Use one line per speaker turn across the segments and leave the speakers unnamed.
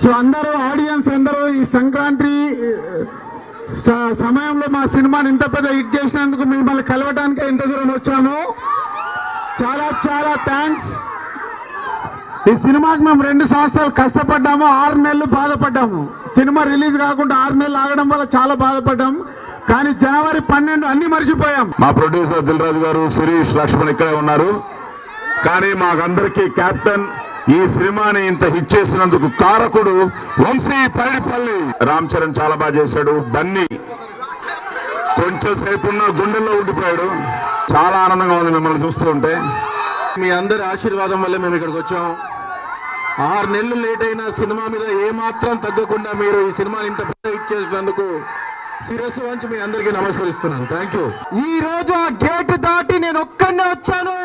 So అందరూ audience అందరూ ఈ సంక్రాంతి సమయంలో మా సినిమాని ఇంత పెద్ద హిట్ చేసినందుకు మిమ్మల్ని కలవటానికి ఇంత దూరం వచ్చాము చాలా చాలా థ్యాంక్స్ ఈ సినిమాకి మేము రెండు సంవత్సరాలు కష్టపడ్డాము ఆరు నెలలు బాధపడ్డాము. సినిమా రిలీజ్ కాకుండా ఆరు నెలలు ఆగడం వల్ల చాలా బాధపడ్డాం. కానీ జనవరి పన్నెండు అన్ని మర్చిపోయాం.
మా ప్రొడ్యూసర్ దిల్రాజు గారు శిరీష్ లక్ష్మణ్ ఇక్కడే ఉన్నారు. కానీ మాకందరికీ కెప్టెన్ ఈ సినిమాని ఇంత హిట్ చేసినందుకు కారకుడు వంశీ పైడిపల్లి. రామ్ చరణ్ చాలా బాగా చేశాడు. బన్నీ కొంచెం సేపు ఉన్న గుండెల్లో ఉండిపోయాడు. చాలా ఆనందంగా ఉంది మిమ్మల్ని చూస్తూ ఉంటే.
మీ అందరి ఆశీర్వాదం వల్ల మేము ఇక్కడికి వచ్చాం. ఆరు నెలలు లేట్ అయిన సినిమా మీద ఏమాత్రం తగ్గకుండా మీరు ఈ సినిమాని ఇంత పెద్ద హిట్ చేసినందుకు శిరస్సు వంచి మీ అందరికీ నమస్కరిస్తున్నాను. థ్యాంక్ యూ
ఈ రోజు ఆ గేట్ దాటి నేను ఒక్కడే వచ్చాను.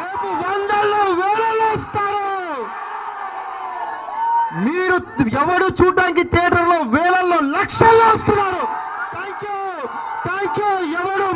రేపు వందల్లో వేలలో మీరు ఎవడు చూడటానికి థియేటర్లో వేలల్లో లక్షల్లో వస్తున్నారు. థ్యాంక్ యూ థ్యాంక్ యూ ఎవడు